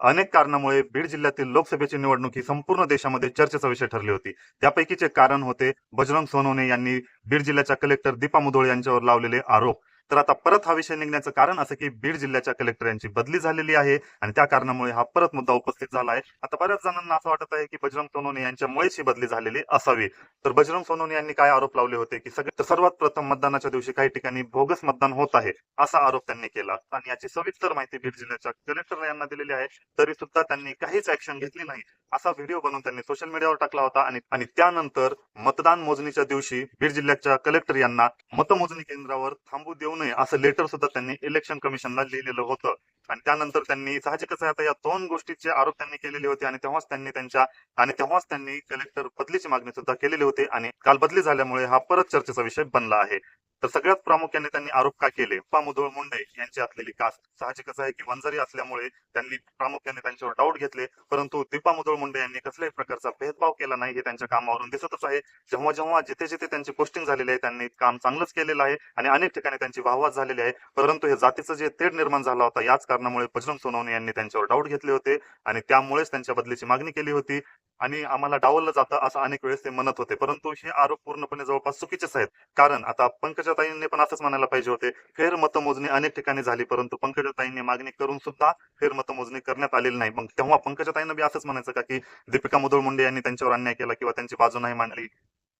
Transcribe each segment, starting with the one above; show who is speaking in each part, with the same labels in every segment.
Speaker 1: अनेक कारणामुळे बीड जिल्ह्यातील लोकसभेची निवडणूक ही संपूर्ण देशामध्ये चर्चेचा विषय ठरली होती. त्यापैकीचे कारण होते. बजरंग सोनवणे यांनी बीड जिल्ह्याच्या कलेक्टर दीपा मुधोळ यांच्यावर लावलेले आरोप. तर आता परत हा विषय निघण्याचं कारण असं की बीड जिल्ह्याच्या कलेक्टर यांची बदली झालेली आहे आणि त्या कारणामुळे हा परत मुद्दा उपस्थित झाला आहे. आता बऱ्याच जणांना असं वाटत आहे की बजरंग सोनवणे यांच्यामुळेच ही बदली झालेली असावी. तर बजरंग सोनवणे यांनी काय आरोप लावले होते की सगळे सर्वात प्रथम मतदानाच्या दिवशी काही ठिकाणी बोगस मतदान होत आहे असा आरोप त्यांनी केला. आणि याची सविस्तर माहिती बीड जिल्ह्याच्या कलेक्टर यांना दिलेली आहे. तरी सुद्धा त्यांनी काहीच ऍक्शन घेतली नाही. असा व्हिडिओ बनवून त्यांनी सोशल मीडियावर टाकला होता आणि त्यानंतर मतदान मोजणीच्या दिवशी बीड जिल्ह्याच्या कलेक्टर यांना मतमोजणी केंद्रावर थांबू देऊ नये असं लेटर सुद्धा त्यांनी इलेक्शन कमिशनला लिहिलेलं होतं. आणि त्यानंतर त्यांनी साहजिकच आता या दोन गोष्टीचे आरोप त्यांनी केलेले होते आणि तेव्हाच त्यांनी त्यांच्या आणि तेव्हाच त्यांनी कलेक्टर बदलीची मागणी सुद्धा केलेली होती आणि काल बदली झाल्यामुळे हा परत चर्चेचा विषय बनला आहे. तर सगळ्यात प्रामुख्याने त्यांनी आरोप का केले? पामुदोळ मुंडे यांची असलेली कास्ट साहजिकच आहे की वंजारी असल्यामुळे त्यांनी प्रामुख्याने त्यांच्यावर डाऊट घेतले. परंतु दीपा मुधोळ मुंडे यांनी कसल्याही प्रकारचा भेदभाव केला नाही. हे त्यांच्या कामावरून दिसतच आहे. जेव्हा जेव्हा जिथे जिथे त्यांची पोस्टिंग झालेली आहे त्यांनी काम चांगलंच केलेलं आहे आणि अनेक ठिकाणी त्यांची वाहवाह झालेली आहे. परंतु हे जातीचं जे तेढ निर्माण झाला होता याच कारणामुळे बजरंग सोनवणे यांनी त्यांच्यावर डाऊट घेतले होते आणि त्यामुळेच त्यांच्या बदलीची मागणी केली होती. आणि आम्हाला डावललं जातं असं अनेक वेळेस ते म्हणत होते. परंतु हे आरोप पूर्णपणे जवळपास चुकीचेच आहेत. कारण आता पंकजाताईंनी पण असंच म्हणायला पाहिजे होते फेर मतमोजणी अनेक ठिकाणी झाली परंतु पंकजाताईंनी मागणी करून सुद्धा फेर मतमोजणी करण्यात आलेली नाही. मग तेव्हा पंकजाताईंना बी असंच म्हणायचं का की दीपिका मुधोळ मुंडे यांनी त्यांच्यावर अन्याय केला किंवा त्यांची बाजू नाही मांडली?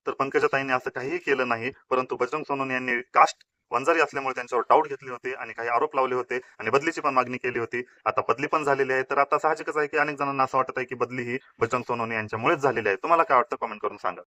Speaker 1: तर पंकजाताईंनी असं काहीही केलं नाही परंतु बजरंग सोनवणे यांनी कास्ट वंजारी असल्यामुळे त्यांच्यावर डाऊट घेतले होते आणि काही आरोप लावले होते आणि बदलीची पण मागणी केली होती. आता बदली पण झालेली आहे. तर आता साहजिकच आहे की अनेक जणांना असं वाटत आहे की बदली ही बजरंग सोनवणे यांच्यामुळेच झालेली आहे. तुम्हाला काय वाटतं? कमेंट करून सांगा.